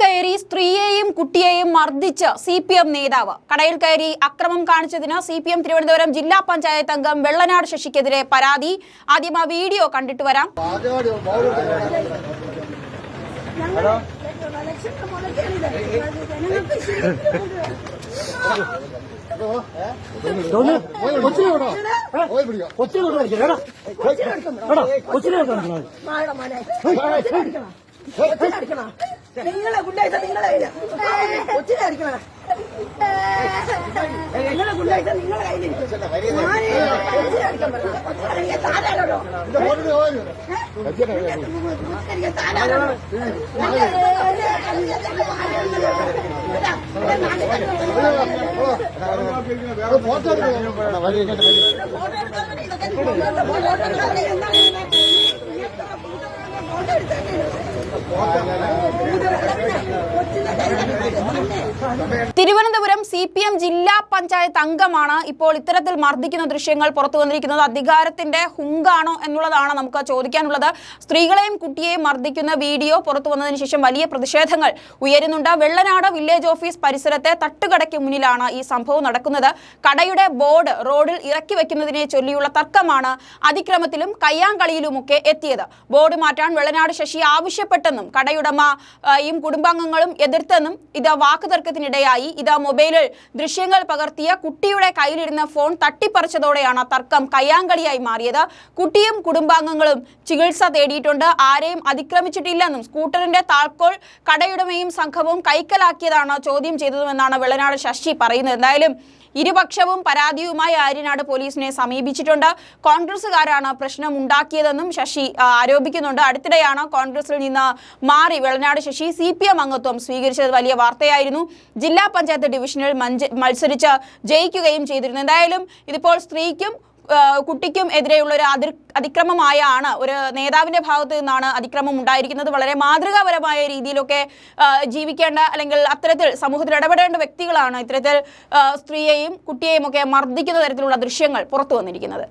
കയറി സ്ത്രീയെയും കുട്ടിയെയും മർദ്ദിച്ച് സി പി എം നേതാവ് കടയിൽ കയറി അക്രമം കാണിച്ചതിന് സി പി എം തിരുവനന്തപുരം ജില്ലാ പഞ്ചായത്ത് അംഗം വെള്ളനാട് ശശിക്കെതിരെ പരാതി ആദ്യം ആ വീഡിയോ കണ്ടിട്ട് വരാം കൊച്ചിനെ കൊച്ചിനെ നിങ്ങളെ ഗുണ്ടായിച്ച നിങ്ങളെ കയ്യില് കൊച്ചിനെ അടിക്കണ നിങ്ങളെ ഗുണ്ടായിച്ച നിങ്ങളെ കയ്യിലിരിക്കും こっちだけ Thiruvananthapuram C P M ജില്ലാ പഞ്ചായത്ത് അംഗമാണ് ഇപ്പോൾ ഇത്തരത്തിൽ മർദ്ദിക്കുന്ന ദൃശ്യങ്ങൾ പുറത്തു വന്നിരിക്കുന്നത്. അധികാരത്തിന്റെ ഹുങ്കാണോ എന്നുള്ളതാണ് നമുക്ക് ചോദിക്കാനുള്ളത്. സ്ത്രീകളെയും കുട്ടിയെയും മർദ്ദിക്കുന്ന വീഡിയോ പുറത്തു വന്നതിന് ശേഷം വലിയ പ്രതിഷേധങ്ങൾ ഉയരുന്നുണ്ട്. വെള്ളനാട് വില്ലേജ് ഓഫീസ് പരിസരത്തെ തട്ടുകടയ്ക്ക് മുന്നിലാണ് ഈ സംഭവം നടക്കുന്നത്. കടയുടെ ബോർഡ് റോഡിൽ ഇറക്കി വെക്കുന്നതിനെ ചൊല്ലിയുള്ള തർക്കമാണ് അതിക്രമത്തിലും കയ്യാങ്കളിയിലുമൊക്കെ എത്തിയത്. ബോർഡ് മാറ്റാൻ വെള്ളനാട് ശശി ആവശ്യപ്പെട്ടെന്നും കടയുടമയും കുടുംബാംഗങ്ങളും എതിർത്തെന്നും ഇത് വാക്കുതർക്കത്തിനിടയായി. ഇത് മൊബൈലിൽ ദൃശ്യങ്ങൾ പകർത്തിയ കുട്ടിയുടെ കയ്യിലിരുന്ന ഫോൺ തട്ടിപ്പറിച്ചതോടെയാണ് തർക്കം കയ്യാങ്കളിയായി മാറിയത്. കുട്ടിയും കുടുംബാംഗങ്ങളും ചികിത്സ തേടിയിട്ടുണ്ട്. ആരെയും അതിക്രമിച്ചിട്ടില്ലെന്നും സ്കൂട്ടറിന്റെ താക്കോൽ കടയുടമയും സംഘവും കൈക്കലാക്കിയതാണ് ചോദ്യം ചെയ്തതുമെന്നാണ് വെള്ളനാട് ശശി പറയുന്നത്. എന്തായാലും ഇരുപക്ഷവും പരാതിയുമായി ആര്യനാട് പോലീസിനെ സമീപിച്ചിട്ടുണ്ട്. കോൺഗ്രസുകാരാണ് പ്രശ്നം ഉണ്ടാക്കിയതെന്നും ശശി ആരോപിക്കുന്നുണ്ട്. അടുത്തിടെയാണ് കോൺഗ്രസിൽ നിന്ന് മാറി Vellanad Sasi C P M അംഗത്വം സ്വീകരിച്ചത് വലിയ വാർത്തയായിരുന്നു. ജില്ലാ പഞ്ചായത്ത് ഡിവിഷനിൽ മത്സരിച്ച് ജയിക്കുകയും ചെയ്തിരുന്നു. എന്തായാലും ഇതിപ്പോൾ സ്ത്രീക്കും കുട്ടിക്കും എതിരെയുള്ള ഒരു അതിർ അതിക്രമമായാണ് ഒരു നേതാവിന്റെ ഭാഗത്ത് നിന്നാണ് അതിക്രമം ഉണ്ടായിരിക്കുന്നത്. വളരെ മാതൃകാപരമായ രീതിയിലൊക്കെ ജീവിക്കേണ്ട അല്ലെങ്കിൽ അത്തരത്തിൽ സമൂഹത്തിൽ ഇടപെടേണ്ട വ്യക്തികളാണ് ഇത്തരത്തിൽ സ്ത്രീയെയും കുട്ടിയെയും ഒക്കെ മർദ്ദിക്കുന്ന തരത്തിലുള്ള ദൃശ്യങ്ങൾ പുറത്തു വന്നിരിക്കുന്നത്.